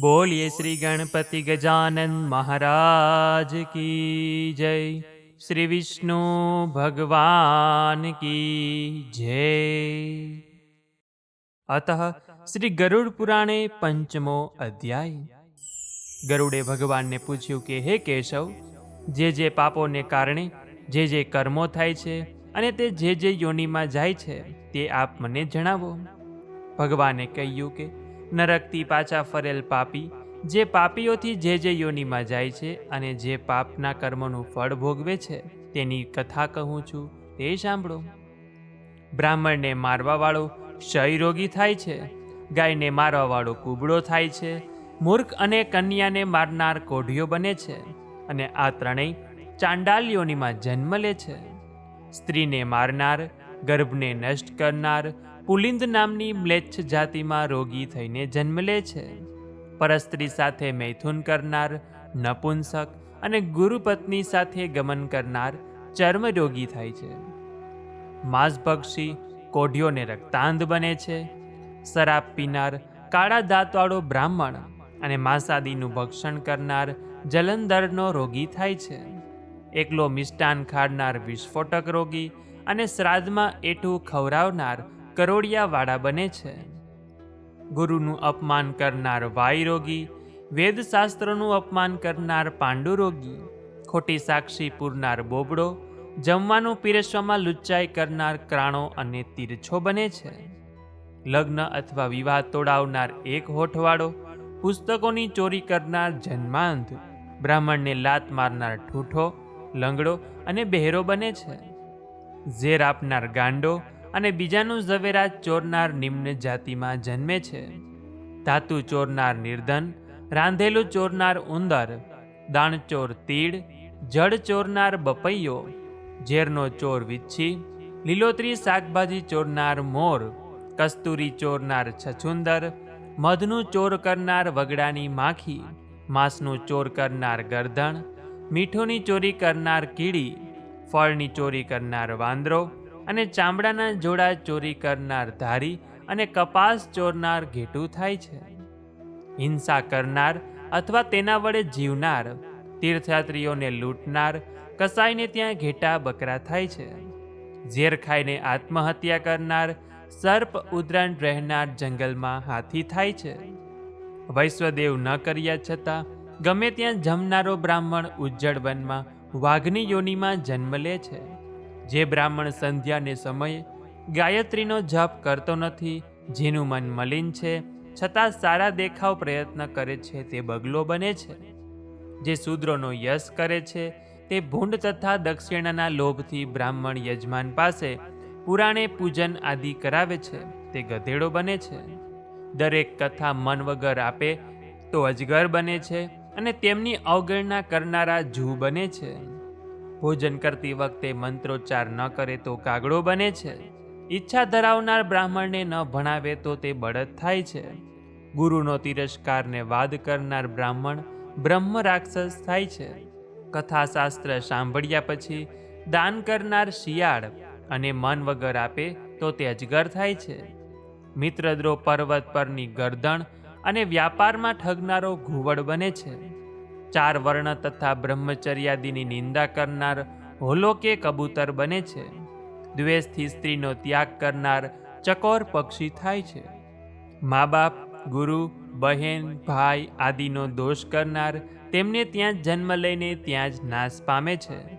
બોલીએ શ્રી ગણપતિ ગજાનન મહારાજ કી જય. શ્રી વિષ્ણુ ભગવાન કી જય. અત શ્રી ગરુડ પુરાણે પંચમો અધ્યાય. ગરુડે ભગવાનને પૂછ્યું કે, હે કેશવ, જે જે પાપોને કારણે જે જે કર્મો થાય છે અને તે જે જે યોનિમાં જાય છે તે આપ મને જણાવો. ભગવાને કહ્યું કે નરકથી પાછા ફરેલ પાપી, જે પાપીઓથી જે જે યોનિમાં જાય છે અને જે પાપના કર્મનું ફળ ભોગવે છે, તેની કથા કહું છું, તે સાંભળો. બ્રાહ્મણને મારવાવાળો ક્ષયરોગી થાય છે, ગાયને મારવાવાળો કુબડો થાય છે, મૂર્ખ અને કન્યાને મારનાર કોઢિયો બને છે અને આ ત્રણેય ચાંડાલીઓનીમાં જન્મ લે છે. સ્ત્રીને મારનાર, ગર્ભને નષ્ટ કરનાર પુલિંદ નામની મ્લેચ્છ જાતિમાં રોગી થઈને જન્મ લે છે. પરસ્ત્રી સાથે મૈથુન કરનાર, નપુંસક અને ગુરુપત્ની સાથે ગમન કરનાર ચર્મરોગી થાય છે. માંસભક્ષી કોઢિયોને રક્તાંધ બને છે. શરાબ પીનાર, કાળા દાંતવાળો બ્રાહ્મણ અને માંસાદીનું ભક્ષણ કરનાર જલંધરનો રોગી થાય છે. એકલો મિષ્ટાન ખાડનાર વિસ્ફોટક રોગી અને શ્રાદ્ધમાં એઠું ખવડાવનાર કરોડિયાવાળા બને છે. ગુરુનું અપમાન કરનાર વાય રોગી, વેદશાસ્ત્રોનું અપમાન કરનાર પાંડુ રોગી, ખોટી સાક્ષી પૂરનાર બોબડો, જમવાનું પીરસવામાં લુચ્ચાઈ કરનાર ક્રાણો અને તીરછો બને છે. લગ્ન અથવા વિવાહ તોડાવનાર એક હોઠવાળો, પુસ્તકોની ચોરી કરનાર જન્માંધ, બ્રાહ્મણને લાત મારનાર ઠૂઠો, લંગડો અને બહેરો બને છે. ઝેર આપનાર ગાંડો અને બીજાનું ઝવેરા ચોરનાર નિમ્ન જાતિમાં જન્મે છે. ધાતુ ચોરનાર નિર્ધન, રાંધેલું ચોરનાર ઉંદર દાણચોર તીડ, જળ ચોરનાર બપૈયો, ઝેરનો ચોર વિચ્છી, લીલોતરી શાકભાજી ચોરનાર મોર, કસ્તુરી ચોરનાર છછુંદર, મધનું ચોર કરનાર વગડાની માખી, માંસનું ચોર કરનાર ગરધણ, મીઠોની ચોરી કરનાર કીડી, ફળની ચોરી કરનાર વાંદરો અને ચામડાના જોડા ચોરી કરનાર ધારી અને કપાસ ચોરનાર ઘેટું થાય છે. હિંસા કરનાર અથવા તેના વડે જીવનાર, તીર્થયાત્રીઓને લૂંટનાર, કસાઈને ત્યાં ઘેટા બકરા થાય છે. ઝેર ખાઈને આત્મહત્યા કરનાર, સર્પ ઉદ્રાણ રહેનાર જંગલમાં હાથી થાય છે. વૈશ્વદેવ ન કર્યા છતાં ગમે ત્યાં જમનારો બ્રાહ્મણ ઉજ્જડ વનમાં વાઘની યોનિમાં જન્મ લે છે. જે બ્રાહ્મણ સંધ્યાને સમયે ગાયત્રીનો જપ કરતો નથી, જેનું મન મલિન છે, છતાં સારા દેખાવ પ્રયત્ન કરે છે, તે બગલો બને છે. જે શૂદ્રોનો યશ કરે છે, તે ભૂંડ તથા દક્ષિણાના લોભથી બ્રાહ્મણ યજમાન પાસે પુરાણે પૂજન આદિ કરાવે છે, તે ગધેડો બને છે. દરેક કથા મન વગર આપે તો અજગર બને છે અને તેમની અવગણના કરનારા જૂ બને છે. ભોજન કરતી વખતે મંત્રોચ્ચાર ન કરે તો કાગડો બને છે. ઈચ્છા ધરાવનાર બ્રાહ્મણને ન ભણાવે તો તે બળદ થાય છે. ગુરુનો તિરસ્કારને વાદ કરનાર બ્રાહ્મણ બ્રહ્મ રાક્ષસ થાય છે. કથાશાસ્ત્ર સાંભળ્યા પછી દાન કરનાર શિયાળ અને મન વગર આપે તો તે અજગર થાય છે. મિત્રદ્રો પર્વત પરની ગરદણ અને વ્યાપારમાં ઠગનારો ઘુવડ બને છે. ચાર વર્ણ તથા બ્રહ્મચર્યાદિની નિંદા કરનાર હોલો કે કબૂતર બને છે. દ્વેષથી સ્ત્રીનો ત્યાગ કરનાર ચકોર પક્ષી થાય છે. મા બાપ ગુરુ, બહેન, ભાઈ આદિનો દોષ કરનાર તેમને ત્યાં જ જન્મ લઈને ત્યાં જ નાશ પામે છે.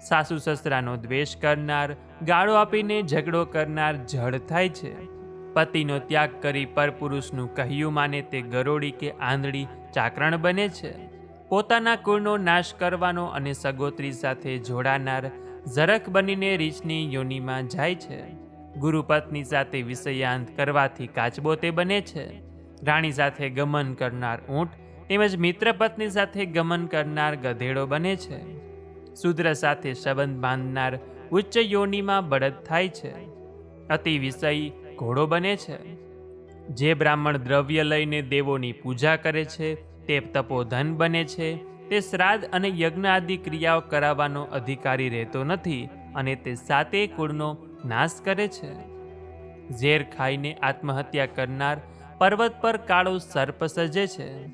સાસુ સસરાનો દ્વેષ કરનાર, ગાળો આપીને ઝઘડો કરનાર જળ થાય છે. પતિનો ત્યાગ કરી પરપુરુષનું કહ્યું માને તે ગરોળી કે આંધળી ચાકરણ બને છે. પોતાના કુળનો નાશ કરવાનો અને સગોત્રી સાથે જોડાનાર ઝરખ બનીને રીછની યોનિમાં જાય છે. ગુરુપત્ની સાથે વિષયાંત કરવાથી કાચબો તે બને છે. રાણી સાથે ગમન કરનાર ઊંટ તેમજ મિત્રપત્ની સાથે ગમન કરનાર ગધેડો બને છે. શુદ્ર સાથે સંબંધ બાંધનાર ઉચ્ચ યોનિમાં બળદ થાય છે. અતિ વિષય ઘોડો બને છે. જે બ્રાહ્મણ દ્રવ્ય લઈને દેવોની પૂજા કરે છે તે તપોધન બને છે. તે શ્રાદ્ધ અને યજ્ઞ આદિ ક્રિયાઓ કરાવવાનો અધિકારી રહેતો નથી અને તે સાતે કુળનો નાશ કરે છે. ઝેર ખાઈને આત્મહત્યા કરનાર પર્વત પર કાળો સર્પ સજે છે.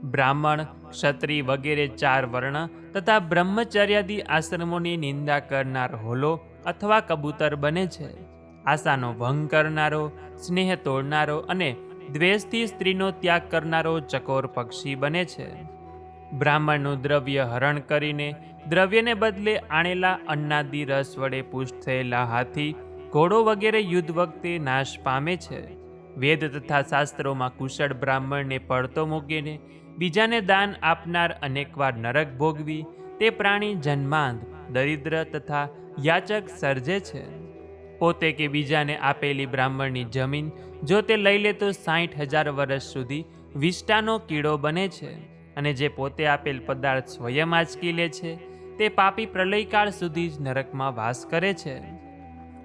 બ્રાહ્મણ, ક્ષત્રિય વગેરે ચાર વર્ણ તથા બ્રહ્મચર્યાદી આશ્રમોની નિંદા કરનાર હોલો અથવા કબૂતર બને છે. આશાનો ભંગ કરનારો, સ્નેહ તોડનારો અને દ્વેષથી સ્ત્રીનો ત્યાગ કરનારો ચકોર પક્ષી બને છે. બ્રાહ્મણનું દ્રવ્ય હરણ કરીને દ્રવ્યને બદલે આણેલા અન્નાદી રસ વડે પુષ્ટ થયેલા હાથી ઘોડો વગેરે યુદ્ધ વખતે નાશ પામે છે. વેદ તથા શાસ્ત્રોમાં કુશળ બ્રાહ્મણને પડતો મૂકીને બીજાને દાન આપનાર અનેકવાર નરક ભોગવી તે પ્રાણી જન્માંત દરિદ્ર તથા યાચક સર્જે છે. પોતે કે બીજાને આપેલી બ્રાહ્મણની જમીન, જો તે લઈ લે તો સાઠ હજાર વર્ષ સુધી વિષ્ટાનો કીડો બને છે અને જે પોતે આપેલ પદાર્થ સ્વયં આંચકી લે છે, તે પાપી પ્રલયકાળ સુધી જ નરકમાં વાસ કરે છે.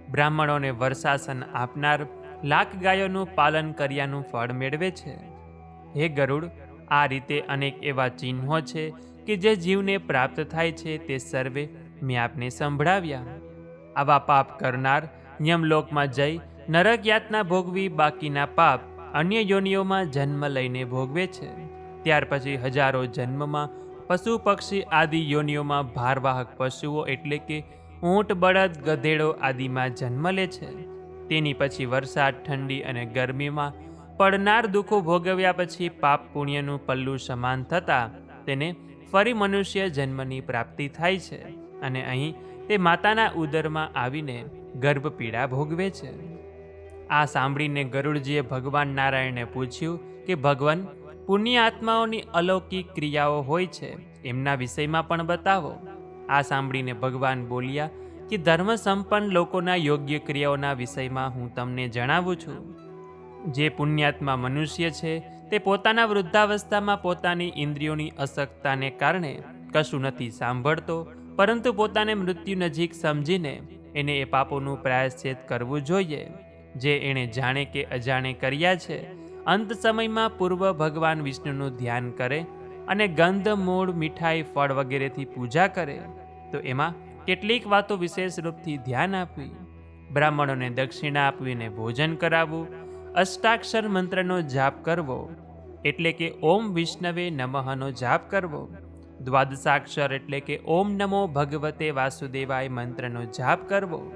બ્રાહ્મણોને વર્ષાસન આપનાર લાખ ગાયોનું પાલન કર્યાનું ફળ મેળવે છે. હે ગરુડ, આ રીતે અનેક એવા ચિહ્નો છે કે જે જીવને પ્રાપ્ત થાય છે તે સર્વે મેં આપને સંભળાવ્યા. આવા પાપ કરનાર યમલોકમાં જઈ નરક યાતના ભોગવી બાકીના પાપ અન્ય યોનિઓમાં જન્મ લઈને ભોગવે છે. ત્યાર પછી હજારો જન્મમાં પશુ પક્ષી આદિ યોનિઓમાં ભારવાહક પશુઓ એટલે કે ઊંટ, બળદ, ગધેડો આદિમાં જન્મ લે છે. તેની પછી વરસાદ, ઠંડી અને ગરમીમાં પડનાર દુઃખો ભોગવ્યા પછી પાપ પુણ્યનું પલ્લું સમાન થતાં તેને ફરી મનુષ્ય જન્મની પ્રાપ્તિ થાય છે અને અહીં તે માતાના ઉદરમાં આવીને ગર્ભપીડા ભોગવે છે. આ સાંભળીને ગરુડજીએ ભગવાન નારાયણને પૂછ્યું કે, ભગવાન પુણ્ય આત્માઓની અલૌકિક ક્રિયાઓ હોય છે, એમના વિષયમાં પણ બતાવો. આ સાંભળીને ભગવાન બોલ્યા કે ધર્મ સંપન્ન લોકોના યોગ્ય ક્રિયાઓના વિષયમાં હું તમને જણાવું છું. જે પુણ્યાત્મા મનુષ્ય છે, તે પોતાના વૃદ્ધાવસ્થામાં પોતાની ઇન્દ્રિયોની અસક્તાને કારણે કશું નથી સાંભળતો, પરંતુ પોતાને મૃત્યુ નજીક સમજીને એને એ પાપોનું પ્રાયશ્ચિત કરવું જોઈએ, જે એણે જાણે કે અજાણે કર્યા છે. અંત સમયમાં પૂર્વ ભગવાન વિષ્ણુનું ધ્યાન કરે અને ગંધ, મૂળ, મીઠાઈ, ફળ વગેરેથી પૂજા કરે, તો એમાં કેટલીક વાતો વિશેષ રૂપથી ધ્યાન આપવી, બ્રાહ્મણોને દક્ષિણા આપવીને ભોજન કરાવવું, અષ્ટાક્ષર મંત્રનો જાપ કરવો, એટલે કે ઓમ વિષ્ણવે નમઃનો જાપ કરવો દ્વાદશાક્ષર એટલે કે ઓમ નમો ભગવતે વાસુદેવાય મંત્રનો જાપ કરવો.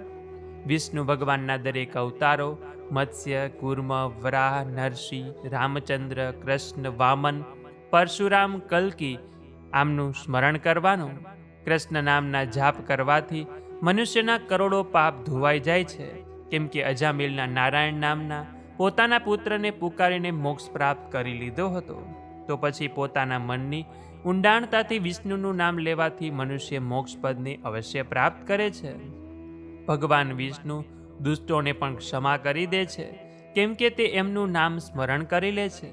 વિષ્ણુ ભગવાનના દરેક અવતારો, મત્સ્ય, કુર્મ, વરાહ, નરસિંહ, રામચંદ્ર, કૃષ્ણ, વામન, પરશુરામ, કલ્કી આમનું સ્મરણ કરવાનું. કૃષ્ણ નામના જાપ કરવાથી મનુષ્યના કરોડો પાપ ધોવાઈ જાય છે. કેમ કે અજામિલના નારાયણ નામના પોતાના પુત્રને પુકારીને મોક્ષ પ્રાપ્ત કરી લીધો હતો. તો પછી પોતાના મનની ઊંડાણતાથી વિષ્ણુનું નામ લેવાથી મનુષ્ય મોક્ષપદને અવશ્ય પ્રાપ્ત કરે છે. ભગવાન વિષ્ણુ દુષ્ટોને પણ ક્ષમા કરી દે છે, કેમ કે તે એમનું નામ સ્મરણ કરી લે છે.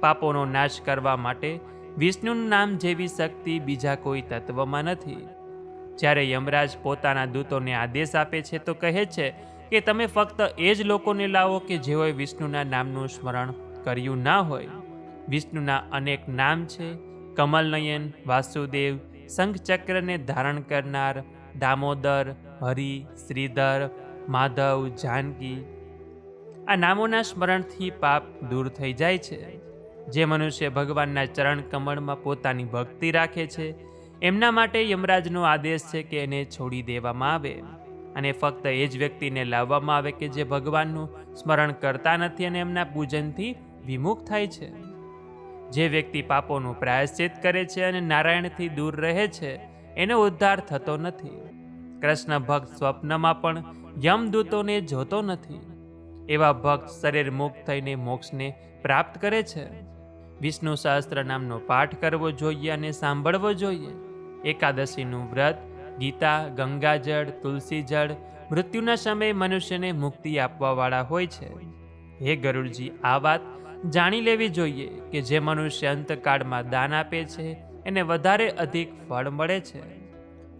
પાપોનો નાશ કરવા માટે વિષ્ણુનું નામ જેવી શક્તિ બીજા કોઈ તત્વમાં નથી. જ્યારે યમરાજ પોતાના દૂતોને આદેશ આપે છે, તો કહે છે કે તમે ફક્ત એ જ લોકોને લાવો કે જેઓએ વિષ્ણુના નામનું સ્મરણ કર્યું ના હોય. વિષ્ણુના અનેક નામ છે કમલનયન વાસુદેવ, શંખચક્રને ધારણ કરનાર દામોદર, હરિ, શ્રીધર, માધવ, જાનકી. આ નામોના સ્મરણથી પાપ દૂર થઈ જાય છે. જે મનુષ્ય ભગવાનના ચરણ કમળમાં પોતાની ભક્તિ રાખે છે, એમના માટે યમરાજનો આદેશ છે કે એને છોડી દેવામાં આવે. અને ફક્ત એ જ વ્યક્તિને લાવવામાં આવે કે જે ભગવાનનું સ્મરણ કરતા નથી અને એમના પૂજનથી વિમુખ થાય છે. જે વ્યક્તિ પાપોનું પ્રાયશ્ચિત કરે છે અને નારાયણથી દૂર રહે છે, એનો ઉદ્ધાર થતો નથી. કૃષ્ણ ભક્ત સ્વપ્નમાં પણ યમદૂતોને જોતો નથી. એવા ભક્ત શરીર મુક્ત થઈને મોક્ષને પ્રાપ્ત કરે છે. વિષ્ણુ સહસ્ત્ર નામનો પાઠ કરવો જોઈએ અને સાંભળવો જોઈએ. એકાદશીનું વ્રત, ગીતા, ગંગાજળ તુલસી જળ મૃત્યુના સમયે મનુષ્યને મુક્તિ આપવાવાળા હોય છે. હે ગરુડજી, આ વાત જાણી લેવી જોઈએ કે જે મનુષ્ય અંતકાળમાં દાન આપે છે, એને વધારે અધિક ફળ મળે છે.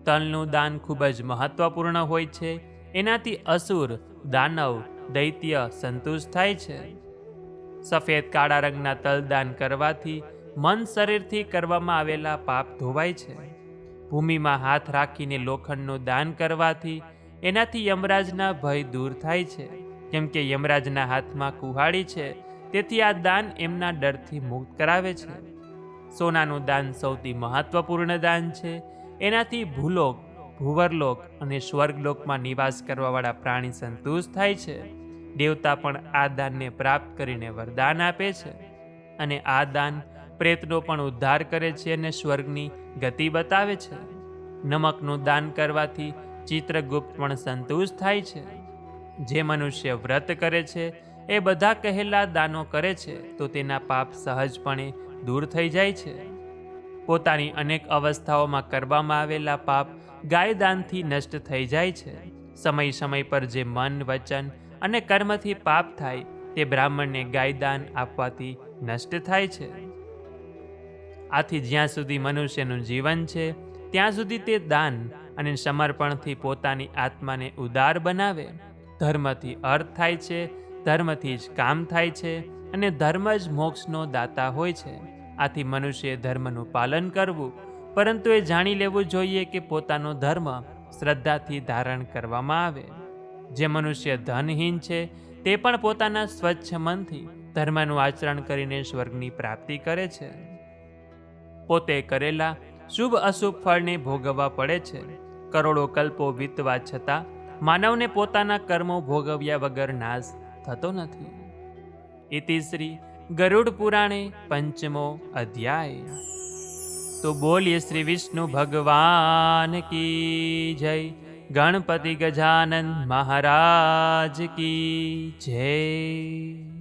તલનું દાન ખૂબ જ મહત્વપૂર્ણ હોય છે. એનાથી અસુર, દાનવ, દૈત્ય સંતુષ્ટ થાય છે. સફેદ કાળા રંગના તલ દાન કરવાથી મન શરીરથી કરવામાં આવેલા પાપ ધોવાય છે. ભૂમિમાં હાથ રાખીને લોખંડનું દાન કરવાથી એનાથી યમરાજના ભય દૂર થાય છે. કેમ કે યમરાજના હાથમાં કુહાડી છે તેથી આ દાન એમના ડરથી મુક્ત કરાવે છે. સોનાનું દાન સૌથી મહત્વપૂર્ણ દાન છે. એનાથી ભૂલોક, ભૂવરલોક અને સ્વર્ગલોકમાં નિવાસ કરવાવાળા પ્રાણી સંતુષ્ટ થાય છે. દેવતા પણ આ દાનને પ્રાપ્ત કરીને વરદાન આપે છે અને આ દાન પ્રેતનો પણ ઉદ્ધાર કરે છે અને સ્વર્ગની ગતિ બતાવે છે. નમકનું દાન કરવાથી ચિત્રગુપ્ત પણ સંતુષ્ટ થાય છે. જે મનુષ્ય વ્રત કરે છે એ બધા કહેલા દાનો કરે છે, તો તેના પાપ સહજપણે દૂર થઈ જાય છે. પોતાની અનેક અવસ્થાઓમાં કરવામાં આવેલા પાપ ગાયદાનથી નષ્ટ થઈ જાય છે. સમય સમય પર જે મન, વચન અને કર્મથી પાપ થાય, તે બ્રાહ્મણને ગાયદાન આપવાથી નષ્ટ થાય છે. આથી જ્યાં સુધી મનુષ્યનું જીવન છે, ત્યાં સુધી તે દાન અને સમર્પણથી પોતાની આત્માને ઉદાર બનાવે. ધર્મથી અર્થ થાય છે ધર્મથી જ કામ થાય છે અને ધર્મ જ મોક્ષનો દાતા હોય છે. આથી મનુષ્યએ ધર્મનું પાલન કરવું, પરંતુ એ જાણી લેવું જોઈએ કે પોતાનો ધર્મ શ્રદ્ધાથી ધારણ કરવામાં આવે. જે મનુષ્ય ધનહીન છે, તે પણ પોતાના સ્વચ્છ મનથી ધર્મનું આચરણ કરીને સ્વર્ગની પ્રાપ્તિ કરે છે. પોતે કરેલા શુભ અશુભ ફળને ભોગવવા પડે છે. કરોડો કલ્પો વીતવા છતાં માનવને પોતાના કર્મો ભોગવ્યા વગર નાશ થતો નથી. ઇતિ શ્રી ગરુડ પુરાણે પંચમો અધ્યાય. તો બોલીએ શ્રી વિષ્ણુ ભગવાન કી જય. ગણપતિ ગજાનંદ મહારાજ કી જય.